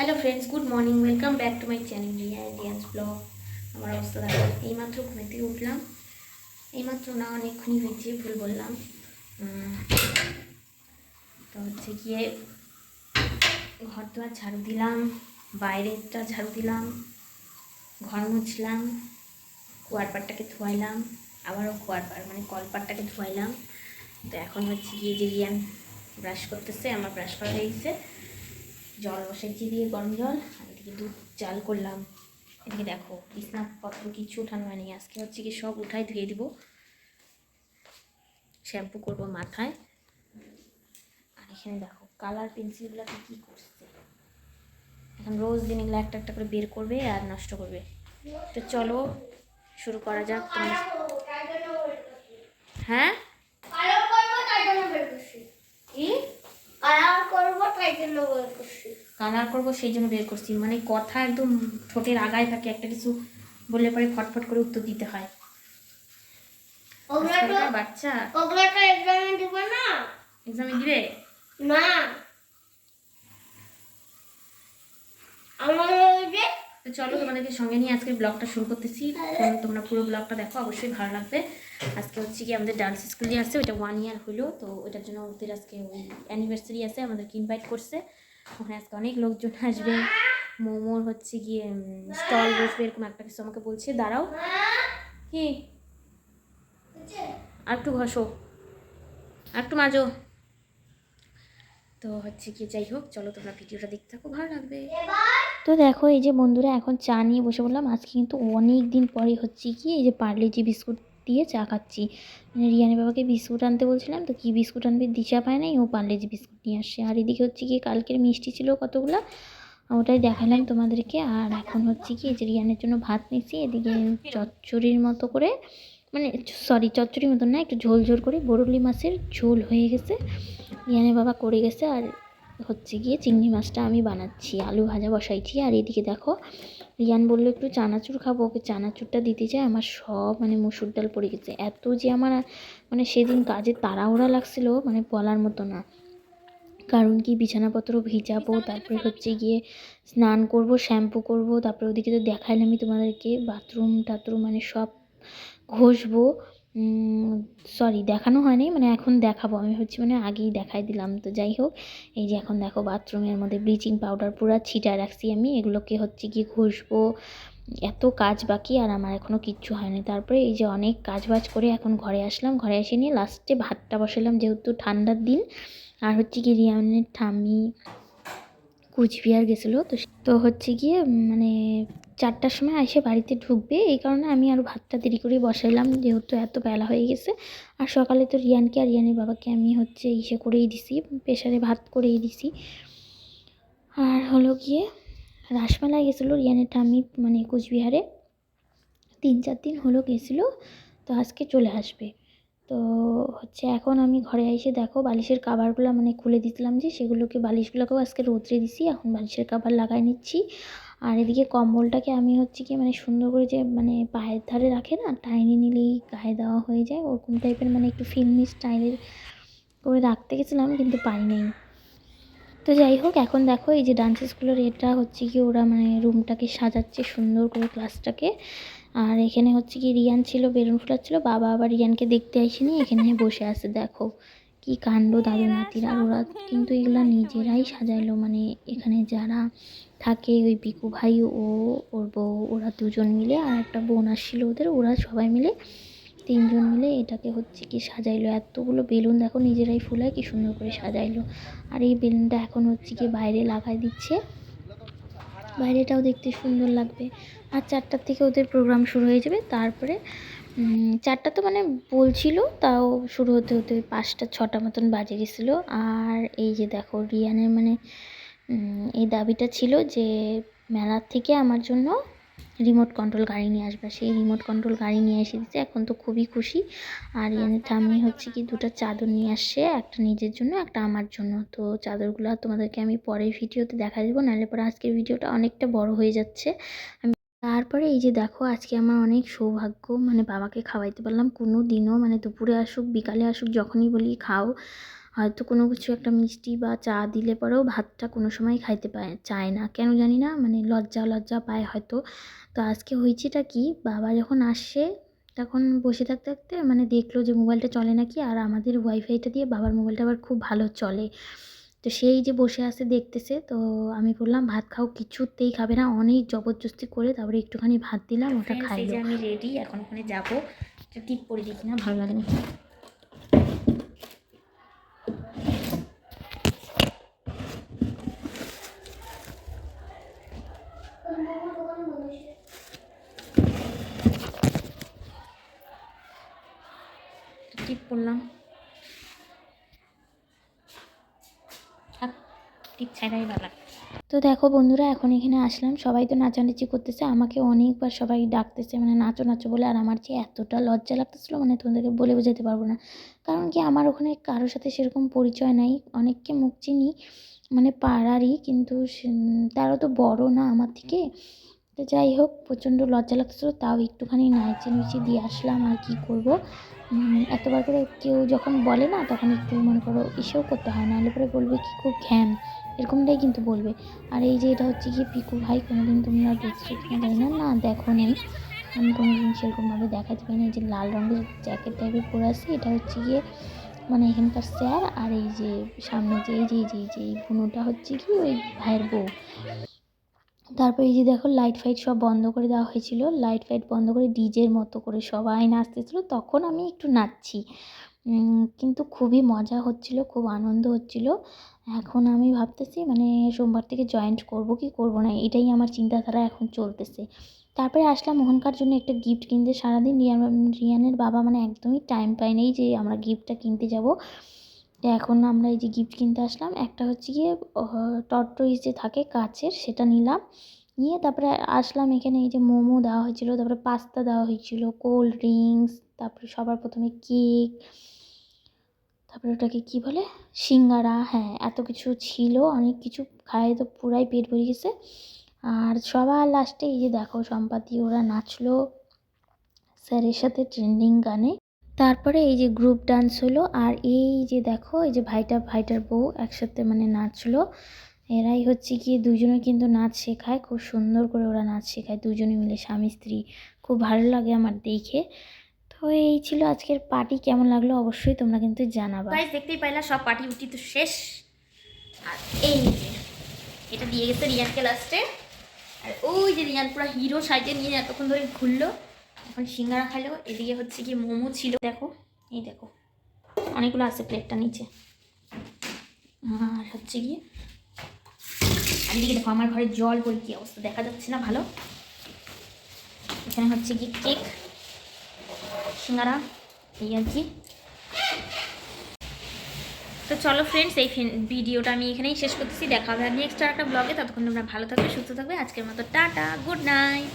Hello friends good morning welcome back to my channel Riya Riyan's blog আমার অবস্থা দেখো, এইমাত্র ঘুমে থেকে উঠলাম। এইমাত্র না, অনেকক্ষণই হয়েছে ভুল বললাম। তো হচ্ছে গিয়ে ঘর দুয়ার ঝাড়ু দিলাম বাইরেটা ঝাড়ু দিলাম, ঘর মুছলাম, কুয়ার পাড়টাকে ধোয়াইলাম, আবারও কুয়ার পাড় মানে কলপাড়টাকে ধোয়াইলাম। তো এখন হচ্ছে গিয়ে যে রিয়ান ব্রাশ করতেছে, আমার ব্রাশ করা হয়ে গেছে। জল বসাইছি দিয়ে গরম জল, আর এদিকে দুধ চাল করলাম। এদিকে দেখো, বিছনাপত্র কিছু উঠানো হয়নি। আজকে হচ্ছে কি সব উঠাই ধুয়ে দিব। শ্যাম্পু করব মাথায়। আর এখানে দেখো, কালার পেন্সিলগুলোকে কী করছে? এখন রোজ দিন এগুলো একটা একটা করে বের করবে আর নষ্ট করবে। তো চলো, শুরু করা যাক। হ্যাঁ কালার করব তাই জন্য বের করছি কি কালার করব তাই জন্য বের করছি কালার করব সেই জন্য বের করছি। মানে কথা একদম ঠোঁটের আগায় থাকে একটা কিছু বললে পরে ফটফট করে উত্তর দিতে হয়। বাচ্চা। এক্সামে দিব না? এক্সামে দিবে? না। আমার তো চলো তোমাদেরকে সঙ্গে নিয়ে আজকে ব্লগটা শুরু করতেছি। তোমরা পুরো ব্লগটা দেখো, অবশ্যই ভালো লাগবে। আজকে হচ্ছে কি আমাদের ডান্স স্কুলে আছে ওটা ওয়ান ইয়ার হলো, তো ওটার জন্য ওদের আজকে অ্যানিভার্সারি আছে, আমাদেরকে ইনভাইট করছে। ওখানে আজকে অনেক লোকজন আসবে। মোমোর হচ্ছে গিয়ে স্টল বসবে, এরকম একটা কিছু আমাকে বলছে। দাঁড়াও। কি? আর একটু ঘষো আর একটু মাজো। তো হচ্ছে কি যাই হোক, চলো তোমরা ভিডিওটা দেখতে থাকো, ভালো লাগবে। তো দেখো, এই যে বন্ধুরা, এখন চা নিয়ে বসে বললাম আজকে কিন্তু অনেক দিন পরে হচ্ছে কি, এই যে পার্লেজি বিস্কুট দিয়ে চা খাচ্ছি। মানে রিয়ানি বাবাকে বিস্কুট আনতে বলছিলাম, তো কী বিস্কুট আনবে দিশা পায় নাই, ও পার্লেজি বিস্কুট নিয়ে আসছে। আর এদিকে হচ্ছে কি, কালকের মিষ্টি ছিল কতগুলো, ওটাই দেখালাম তোমাদেরকে। আর এখন হচ্ছে কি যে রিয়ানের জন্য ভাত নিচ্ছি, এদিকে চচ্চড়ির মতো করে মানে সরি, চচ্চড়ির মতো না, একটু ঝোল ঝোল করে, বরলি মাছের ঝোল হয়ে গেছে। রিয়ানের বাবা করে গেছে, আর হচ্ছে গিয়ে চিংড়ি মাছটা আমি বানাচ্ছি আলু ভাজা বসাইছি। আর এদিকে দেখো রিয়ান বলল একটু চানাচুর খাব ওকে চানাচুরটা দিতে চাই আমার সব মানে মুসুর ডাল পড়ে গেছে। এত যে আমার মানে সেদিন কাজে তাড়াহুড়া লাগছিল মানে বলার মতো না। কারণ কি বিছানাপত্র ভিজাবো তারপরে হচ্ছে গিয়ে স্নান করব শ্যাম্পু করব তারপরে ওদিকে তো দেখাইলামই তোমাদেরকে বাথরুম টাথরুম মানে সব ঘষবো। সরি দেখানো হয়নি মানে এখন দেখাবো। আমি হচ্ছে মানে আগেই দেখাই দিলাম। তো যাই হোক, এই যে এখন দেখো বাথরুমের মধ্যে ব্লিচিং পাউডার পুরো ছিটায় রাখছি আমি। এগুলোকে হচ্ছে কি ঘষবো। এত কাজ বাকি আর আমার এখনও কিচ্ছু হয়নি। তারপরে এই যে অনেক কাজ বাজ করে এখন ঘরে আসলাম। ঘরে এসে নিয়ে লাস্টে ভাতটা বসালাম যেহেতু ঠান্ডার দিন। আর হচ্ছে কি রিয়ানের ঠাম্মি কুচবিহার গেছিল। তো তো হচ্ছে গিয়ে মানে চারটার সময় এসে বাড়িতে ঢুকবে। এই কারণে আমি আরও ভাতটা দেরি করে বসাইলাম, যেহেতু এত বেলা হয়ে গেছে। আর সকালে তো রিয়ানকে আর রিয়ানের বাবাকে আমি হচ্ছে ইসে করেই দিছি প্রেশারে ভাত করেই দিছি। আর হলো গিয়ে রাসমেলায় গেছিল রিয়ানের ঠাম্মি মানে কুচবিহারে। তিন চার দিন হলো গেছিল, তো আজকে চলে আসবে। তো হচ্ছে এখন আমি ঘরে এসে দেখো বালিশের কাভারগুলো মানে খুলে দিছিলাম যে সেগুলোকে, বালিশগুলোকেও আজকে রোদ্রে দিছি, এখন বালিশের কাভার লাগাই নিচ্ছি। আর এদিকে কম্বলটাকে আমি হচ্ছে কি মানে সুন্দর করে যে মানে পায়ের ধারে রাখে না, টাইনি নিলেই গায়ে দেওয়া হয়ে যায়। ওরকম টাইপের মানে একটু ফিল্মি স্টাইলের করে রাখতে গেছিলাম কিন্তু পাই নাই। তো যাই হোক, এখন দেখো এই যে ডান্স স্কুলের এটা হচ্ছে কি ওরা মানে রুমটাকে সাজাচ্ছে সুন্দর করে ক্লাসটাকে আর এখানে হচ্ছে কি রিয়ান ছিল, বেলুন ফুলাচ্ছিল বাবা আবার রিয়ানকে দেখতে আসেনি, এখানে বসে আছে, দেখো। কি কাণ্ড দাদু নাতির ওরা কিন্তু এগুলা নিজেরাই সাজাইলো মানে এখানে যারা থাকে ওই পিকু ভাই ও ওর বউ, ওরা দুজন মিলে আর একটা বোন আসছিল ওদের, ওরা সবাই মিলে তিনজন মিলে এটাকে হচ্ছে কি সাজাইলো। এতগুলো বেলুন দেখো নিজেরাই ফুলায়, কি সুন্দর করে সাজাইলো। আর এই বেলুনটা এখন হচ্ছে কি বাইরে লাগাই দিচ্ছে। বাইরেটাও দেখতে সুন্দর লাগবে। আর চারটার থেকে ওদের প্রোগ্রাম শুরু হয়ে যাবে। তারপরে চারটা তো মানে বলছিল, তাও শুরু হতে হতে পাঁচটা, ছটা মতন বাজে গেছিল। আর এই যে দেখো, রিয়ানের মানে এই দাবিটা ছিল যে, মেলার থেকে আমার জন্য রিমোট কন্ট্রোল গাড়ি নিয়ে আসবে। সেই রিমোট কন্ট্রোল গাড়ি নিয়ে এসে দিচ্ছে এখন তো খুবই খুশি। আর ইয়ানের ঠাম্মি হচ্ছে কি দুটো চাদর নিয়ে আসছে একটা নিজের জন্য একটা আমার জন্য। তো চাদরগুলো তোমাদেরকে আমি পরের ভিডিওতে দেখা দেবো নাহলে পরে আজকের ভিডিওটা অনেকটা বড় হয়ে যাচ্ছে। আমি তারপরে এই যে দেখো আজকে আমার অনেক সৌভাগ্য মানে বাবাকে খাওয়াইতে পারলাম কোনো দিনও মানে দুপুরে আসুক বিকালে আসুক যখনই বলি খাও। হয়তো কোনো কিছু একটা মিষ্টি বা চা দিলে পরেও ভাতটা কোনো সময় খাইতে পায় চায় না। কেন জানি না মানে লজ্জা লজ্জা পায় হয়তো। তো আজকে হয়েছেটা কি? বাবা যখন আসে তখন বসে থাকতে থাকতে মানে দেখল যে মোবাইলটা চলে নাকি আর আমাদের ওয়াইফাইটা দিয়ে বাবার মোবাইলটা আবার খুব ভালো চলে। তো সেই যে বসে আছে দেখতেছে তো আমি বললাম ভাত খাও কিছুতেই খাবে না। অনেক জবরদস্তি করে তারপরে একটুখানি ভাত দিলাম ওটা খাই আমি রেডি এখন ওখানে যাব। টিপ পরে দেখি না ভালো লাগে না থাক, টিপ ছাড়াই তো দেখো বন্ধুরা এখন এখানে আসলাম। সবাই তো নাচানাচি করতেছে আমাকে অনেকবার সবাই ডাকতেছে মানে নাচো নাচো বলে আর আমার যে এতটা লজ্জা লাগতেছিলো মানে তোমাদেরকে বলে বোঝাতে পারব না। কারণ কি আমার ওখানে কারোর সাথে সেরকম পরিচয় নাই। অনেককে মুখ চিনি মানে পাড়ারই কিন্তু তারাও তো বড় না আমার থেকে। তো যাই হোক প্রচণ্ড লজ্জা লাগতেছিলো তাও একটুখানি নাচে নিচে দিয়ে আসলাম আর কি করব। এতবার করে কেউ যখন বলে না, তখন একটু মনে করো ইসেও করতে হয়, নাহলে পরে বলবে কি খুব ঘ্যান, এরকমটাই কিন্তু বলবে। আর এই যে এটা হচ্ছে কি পিকু ভাই, কোনোদিন তোমরা দেখছ জানি না না দেখো নেই। আমি কোনোদিন সেরকমভাবে দেখাতে পারি না এই যে লাল রঙের জ্যাকেট টাইপের পরে আছে এটা হচ্ছে গিয়ে মানে এখানকার স্যার, আর এই যে সামনে যে, এই যে এই যে এই যে, এই বুনোটা হচ্ছে কি ওই ভাইয়ের বউ। তারপর এই যে দেখো লাইট ফাইট সব বন্ধ করে দেওয়া হয়েছিল। লাইট ফাইট বন্ধ করে ডিজের মতো করে সবাই নাচতেছিল। তখন আমি একটু নাচছি। কিন্তু খুবই মজা হচ্ছিল, খুব আনন্দ হচ্ছিল। এখন আমি ভাবতেছি মানে সোমবার থেকে জয়েন্ট করব কি করব না, এটাই আমার চিন্তাধারা এখন চলতেছে। তারপরে আসলাম মোহনকার জন্য একটা গিফট কিনতে। সারাদিন রিয়ান, রিয়ানের বাবা মানে একদমই টাইম পায় নেই যে আমরা গিফটটা কিনতে যাব। এখন আমরা এই যে গিফট কিনতে আসলাম, একটা হচ্ছে গিয়ে টর্টইস যে থাকে কাচের, সেটা নিলাম। নিয়ে তারপরে আসলাম এখানে, এই যে মোমো দেওয়া হয়েছিল, তারপরে পাস্তা দেওয়া হয়েছিল কোল্ড ড্রিঙ্কস তারপরে সবার প্রথমে কেক তারপরে ওটাকে কী বলে? সিঙ্গারা হ্যাঁ এত কিছু ছিল, অনেক কিছু খায় তো পুরাই পেট ভরে গেছে। আর সবার লাস্টে এই যে দেখো, সম্পাতি ওরা নাচলো, স্যারের সাথে ট্রেন্ডিং গানে। তারপরে এই যে গ্রুপ ডান্স হলো, আর এই যে দেখো, এই যে ভাইটা, ভাইটার বউ একসাথে মানে নাচলো। এরাই হচ্ছে গিয়ে দুজনে কিন্তু নাচ শেখায়, খুব সুন্দর করে ওরা নাচ শেখায়, দুজনে মিলে, স্বামী, স্ত্রী। খুব ভালো লাগে আমার দেখে। তো এই ছিল আজকের পার্টি, কেমন লাগল অবশ্যই তোমরা কিন্তু জানাবা। দেখতেই পাইলা, সব পার্টি উটি তো শেষ। আর এই এটা দিয়ে গেছে রিয়ানকে লাস্টে আর ওই যে রিয়ান পুরো হিরো সাইডে নিয়ে এতক্ষণ ধরে ঘুরলো। এখন সিঙ্গারা খাইলো, এদিকে হচ্ছে কি মোমো ছিল। দেখো, এই দেখো, অনেকগুলো আছে প্লেটটা নিচে। আর হচ্ছে গিয়ে, আর এদিকে দেখো, আমার ঘরে জল বই কি অবস্থা, দেখা যাচ্ছে না ভালো? এখানে হচ্ছে কি কেক, সিঙ্গারা এই আর কি তো চলো ফ্রেন্ডস এই ভিডিওটা আমি এখানেই শেষ করতেছি। দেখা হবে আর নেক্সট আর একটা ব্লগে ততক্ষণ তোমরা ভালো থাকবে, সুস্থ থাকবে। আজকের মতো টাটা গুড নাইট